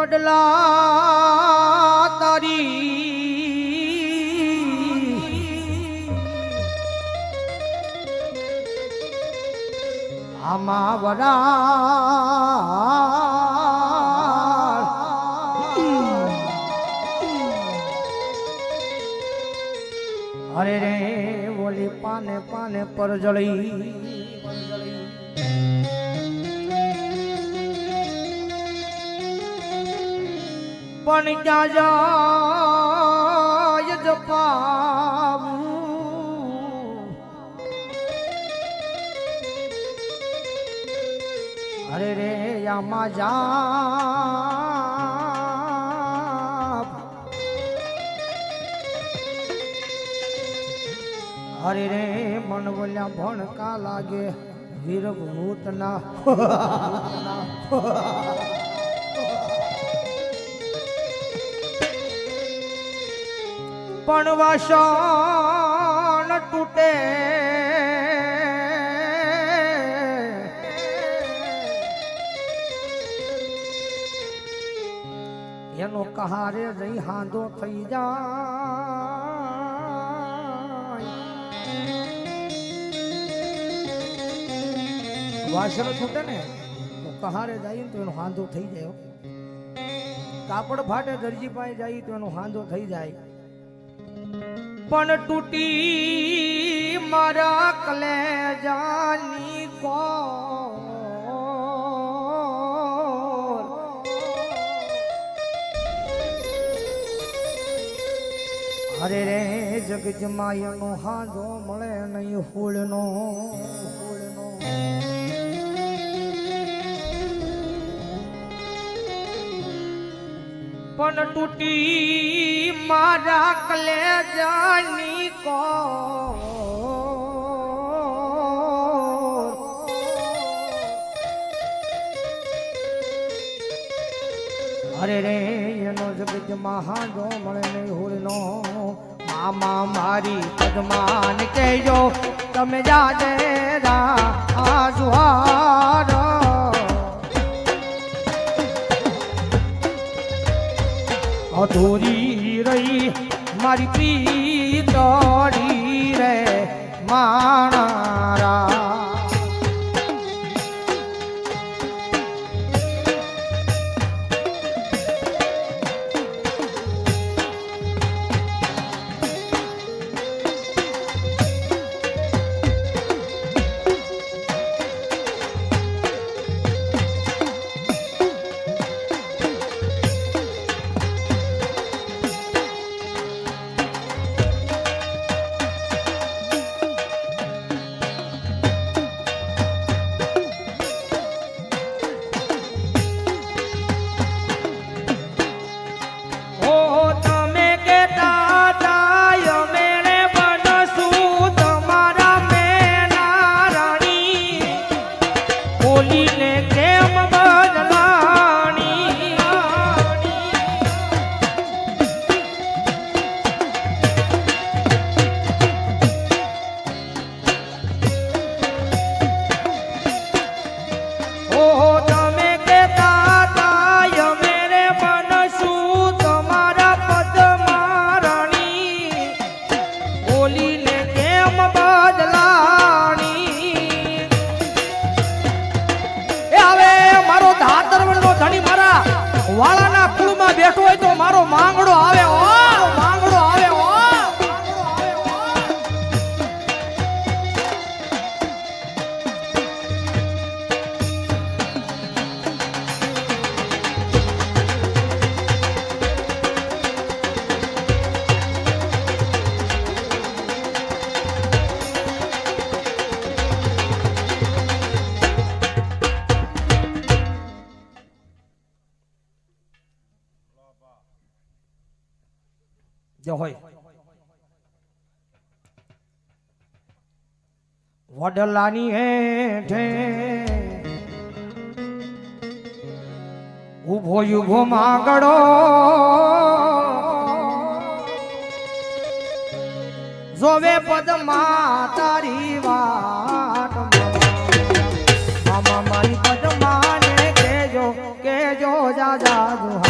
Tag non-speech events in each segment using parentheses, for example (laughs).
વડલા તારી. આમાં વડા. અરે રે ઓલી પાને પાને પર જળી. પણ ક્યાં જાય જપાવું અરે રે, આમાં જા અરે રે, મન બોલ્યા, ભણકા લાગે વીર ભૂતના (laughs) પણ વાસણ તૂટે. એનો કહારે રહી હાંધો થઈ જાય. વાસણ છૂટે ને કહારે જાય તો એનો હાંધો થઈ જાય કાપડ ફાટે, દરજી પાસે જાય તો એનો હાંધો થઈ જાય. પણ તૂટી મારા કલેજાની કો અરે રે જગજમાયનો હાજો મળે નહીં હોળનો. ફૂલનો પણ તૂટી મારા કલેજાની કો અરે રે, એનો જગત મહાજો મળે નહીં હોળનો મામા મારી પદમાન કહેજો, તમે જાજે રા આ અધૂરી રહી. મારી પ્રીતડી વડલાની હેઠે ઊભો યુભો માગડો જોવે પદમાં તારી વાત મામા મારી પદમાને કેજો કેજો જા જા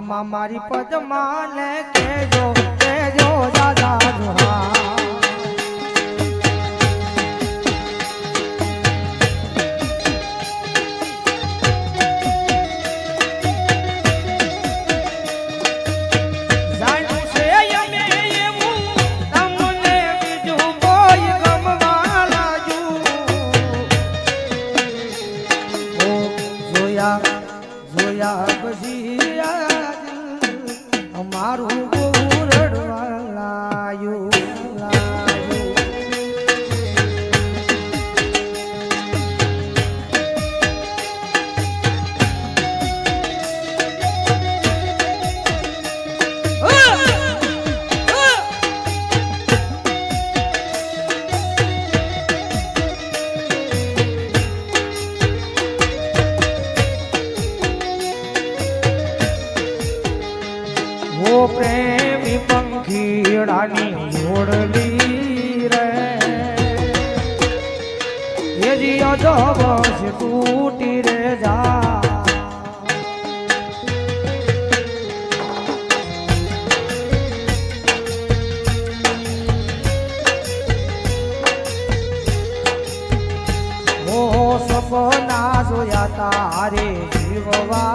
મામા મારી પદમાને કેજો કેજો દાદા જુહા પ્રેમી પંખીડાની જોડલી રે. એ જીઓ જો બસ તૂટી રે જા. સપના જોયા તારે જીવવાના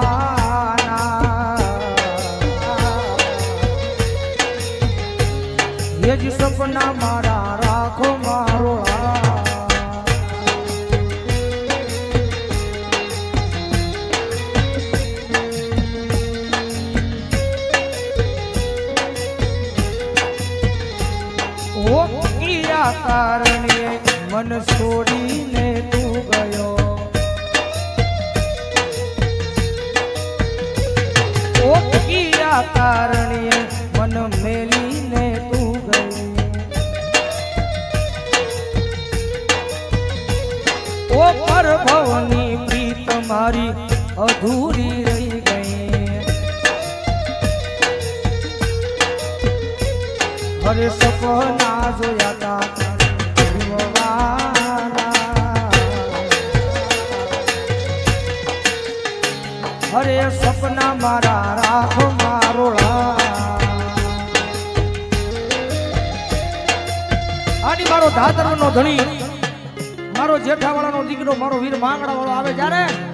સપના મારા સપના જોયા અરે સપના મારા રાખો મારો આની મારો ધાતર નો ધણી, મારો જેઠાવાળાનો દીકરો, મારો વીર માંગડા વાળો આવે જ્યારે?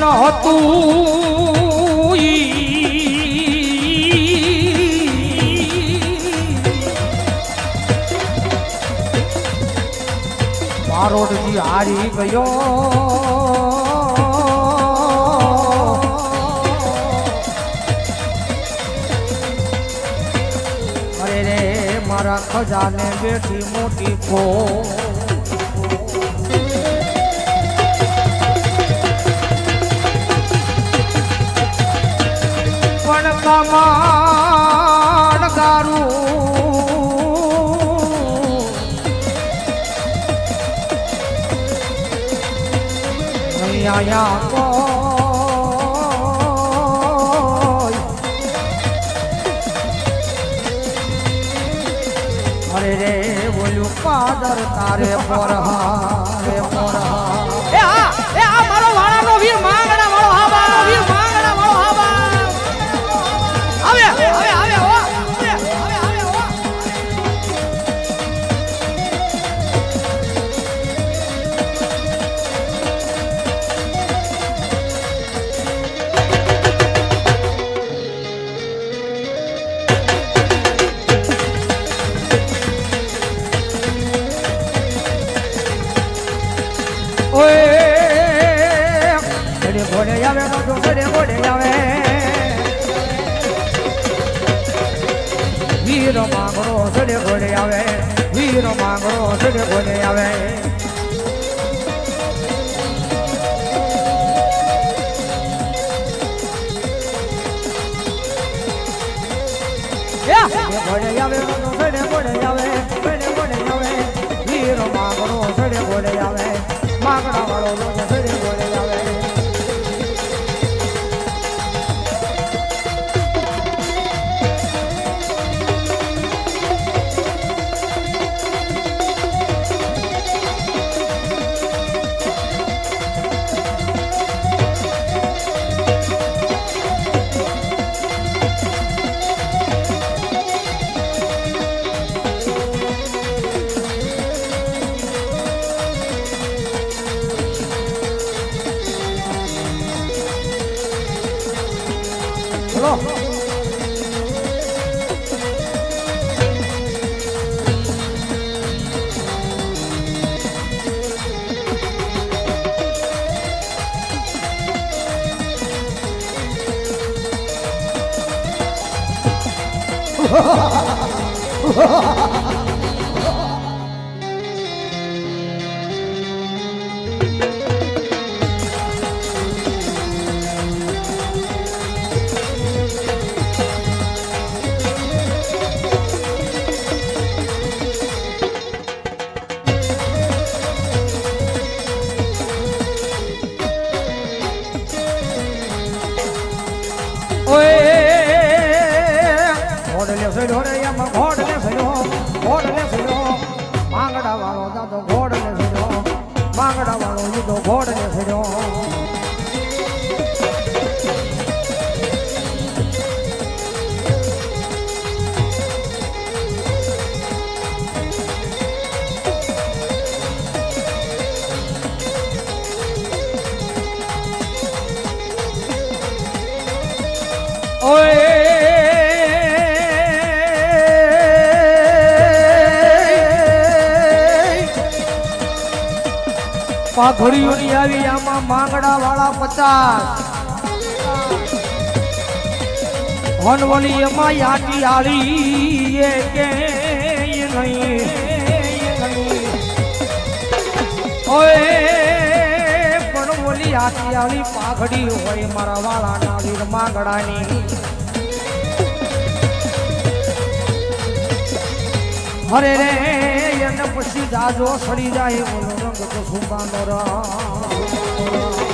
પણ હતું મારોડજી હારી ગયો. મારા ખજાને બેઠી મોટી ફો પણ કમાણ ગારું. અહીંયા અરે રે બોલું પાદર તારે પરહા રે આવે ઢોસડે ઓડે આવે વીરો માંગરો સડે ઘોડે આવે વીરો માંગરો સડે ઘોડે આવે. ઘોડે આવે Ha ha ha ha! Bora, minha filha, પાઘડીઓની આવી, આમાં માંગડા વાળા પચાસ. વનવલી એમાં યાટી આળી એ કે નહીં પણ ઓલી આળી પાઘડી હોય મારા વાળા ના વીર માંગડાની. હરે રે પછી જાજો સડી જાય ઓલો રંગ તો સુકાનો રા